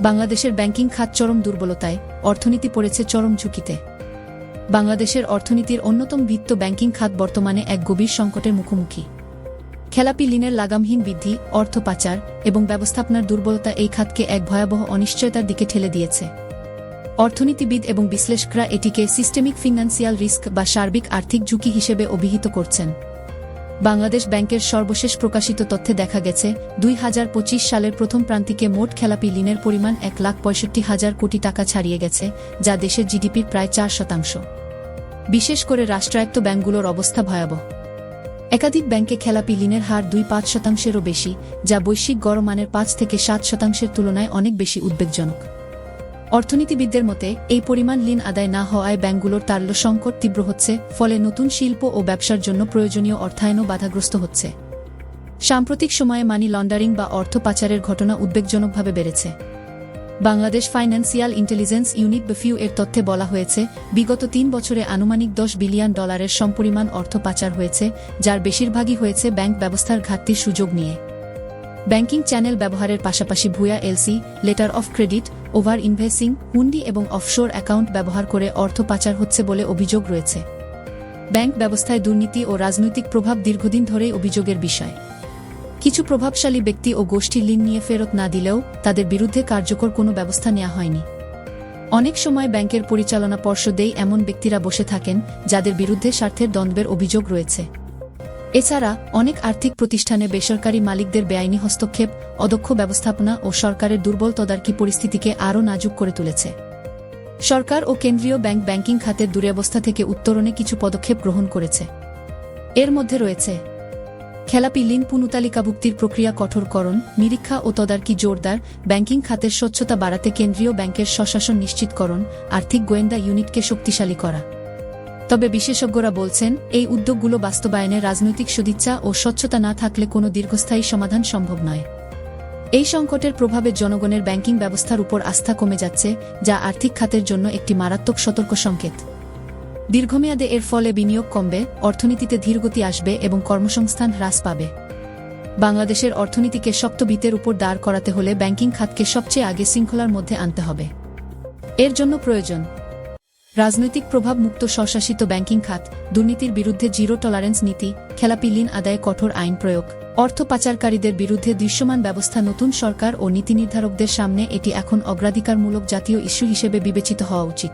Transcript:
বাংলাদেশের ব্যাংকিং খাত চরম দুর্বলতায়, অর্থনীতি পড়েছে চরম ঝুঁকিতে। বাংলাদেশের অর্থনীতির অন্যতম ভিত্ত ব্যাংকিং খাত বর্তমানে এক গভীর সংকটের মুখোমুখি। খেলাপি ঋণের লাগামহীন বৃদ্ধি, অর্থ পাচার এবং ব্যবস্থাপনার দুর্বলতা এই খাতকে এক ভয়াবহ অনিশ্চয়তার দিকে ঠেলে দিয়েছে। অর্থনীতিবিদ এবং বিশ্লেষকরা এটিকে সিস্টেমিক ফিনান্সিয়াল রিস্ক বা সার্বিক আর্থিক ঝুঁকি হিসেবে অভিহিত করছেন। বাংলাদেশ ব্যাংকের সর্বশেষ প্রকাশিত তথ্যে দেখা গেছে, দুই হাজার পঁচিশ সালের প্রথম প্রান্তিকে মোট খেলাপি ঋণের পরিমাণ এক লাখ পঁয়ষট্টি হাজার কোটি টাকা ছাড়িয়ে গেছে, যা দেশের জিডিপির প্রায় চার শতাংশ। বিশেষ করে রাষ্ট্রায়ত্ত ব্যাংকগুলোর অবস্থা ভয়াবহ। একাধিক ব্যাংকে খেলাপি ঋণের হার দুই পাঁচ শতাংশেরও বেশি, যা বৈশ্বিক গড়মানের পাঁচ থেকে সাত শতাংশের তুলনায় অনেক বেশি উদ্বেগজনক। অর্থনীতিবিদদের মতে, এই পরিমাণ ঋণ আদায় না হওয়ায় ব্যাংকগুলোর তাল্য সংকট তীব্র হচ্ছে, ফলে নতুন শিল্প ও ব্যবসার জন্য প্রয়োজনীয় অর্থায়নও বাধাগ্রস্ত হচ্ছে। সাম্প্রতিক সময়ে মানি লন্ডারিং বা অর্থ পাচারের ঘটনা উদ্বেগজনকভাবে বেড়েছে। বাংলাদেশ ফাইন্যান্সিয়াল ইন্টেলিজেন্স ইউনিট বেফিউ এর তথ্যে বলা হয়েছে, বিগত তিন বছরে আনুমানিক দশ বিলিয়ন ডলারের সমপরিমাণ অর্থ পাচার হয়েছে, যার বেশিরভাগই হয়েছে ব্যাংক ব্যবস্থার ঘাটতির সুযোগ নিয়ে। ব্যাংকিং চ্যানেল ব্যবহারের পাশাপাশি ভুয়া LC, letter of credit, over investing হুন্ডি এবং অফশোর অ্যাকাউন্ট ব্যবহার করে অর্থ পাচার হচ্ছে বলে অভিযোগ রয়েছে। ব্যাংক ব্যবস্থায় দুর্নীতি ও রাজনৈতিক প্রভাব দীর্ঘদিন ধরেই অভিযোগের বিষয়। কিছু প্রভাবশালী ব্যক্তি ও গোষ্ঠী ঋণ নিয়ে ফেরত না দিলেও তাদের বিরুদ্ধে কার্যকর কোনো ব্যবস্থা নেওয়া হয়নি। অনেক সময় ব্যাংকের পরিচালনা পর্ষদেই এমন ব্যক্তিরা বসে থাকেন যাদের বিরুদ্ধে স্বার্থের দ্বন্দ্বের অভিযোগ রয়েছে। এছাড়া অনেক আর্থিক প্রতিষ্ঠানে বেসরকারি মালিকদের বেআইনি হস্তক্ষেপ, অদক্ষ ব্যবস্থাপনা ও সরকারের দুর্বল তদারকি পরিস্থিতিকে আরও নাজুক করে তুলেছে। সরকার ও কেন্দ্রীয় ব্যাংক ব্যাংকিং খাতের দুরবস্থা থেকে উত্তরণে কিছু পদক্ষেপ গ্রহণ করেছে। এর মধ্যে রয়েছে খেলাপি ঋণ পুনতালিকাভুক্তির প্রক্রিয়া কঠোরকরণ, নিরীক্ষা ও তদারকি জোরদার, ব্যাংকিং খাতের স্বচ্ছতা বাড়াতে কেন্দ্রীয় ব্যাংকের স্বশাসন নিশ্চিতকরণ, আর্থিক গোয়েন্দা ইউনিটকে শক্তিশালী করা। তবে বিশেষজ্ঞরা বলছেন, এই উদ্যোগগুলো বাস্তবায়নে রাজনৈতিক সদিচ্ছা ও স্বচ্ছতা না থাকলে কোনো দীর্ঘস্থায়ী সমাধান সম্ভব নয়। এই সংকটের প্রভাবে জনগণের ব্যাংকিং ব্যবস্থার উপর আস্থা কমে যাচ্ছে, যা আর্থিক খাতের জন্য একটি মারাত্মক সতর্ক সংকেত। দীর্ঘমেয়াদে এর ফলে বিনিয়োগ কমবে, অর্থনীতিতে ধীরগতি আসবে এবং কর্মসংস্থান হ্রাস পাবে। বাংলাদেশের অর্থনীতিকে শক্ত ভিতের উপর দাঁড় করাতে হলে ব্যাংকিং খাতকে সবচেয়ে আগে শৃঙ্খলার মধ্যে আনতে হবে। এর জন্য প্রয়োজন রাজনৈতিক প্রভাব মুক্ত স্বশাসিত ব্যাংকিং খাত, দুর্নীতির বিরুদ্ধে জিরো টলারেন্স নীতি খেলাপি ঋণ আদায়ে কঠোর আইন প্রয়োগ, অর্থ পাচারকারীদের বিরুদ্ধে দৃশ্যমান ব্যবস্থা নতুন সরকার ও নীতি নির্ধারকদের সামনে এটি এখন অগ্রাধিকারমূলক জাতীয় ইস্যু হিসেবে বিবেচিত হওয়া উচিত।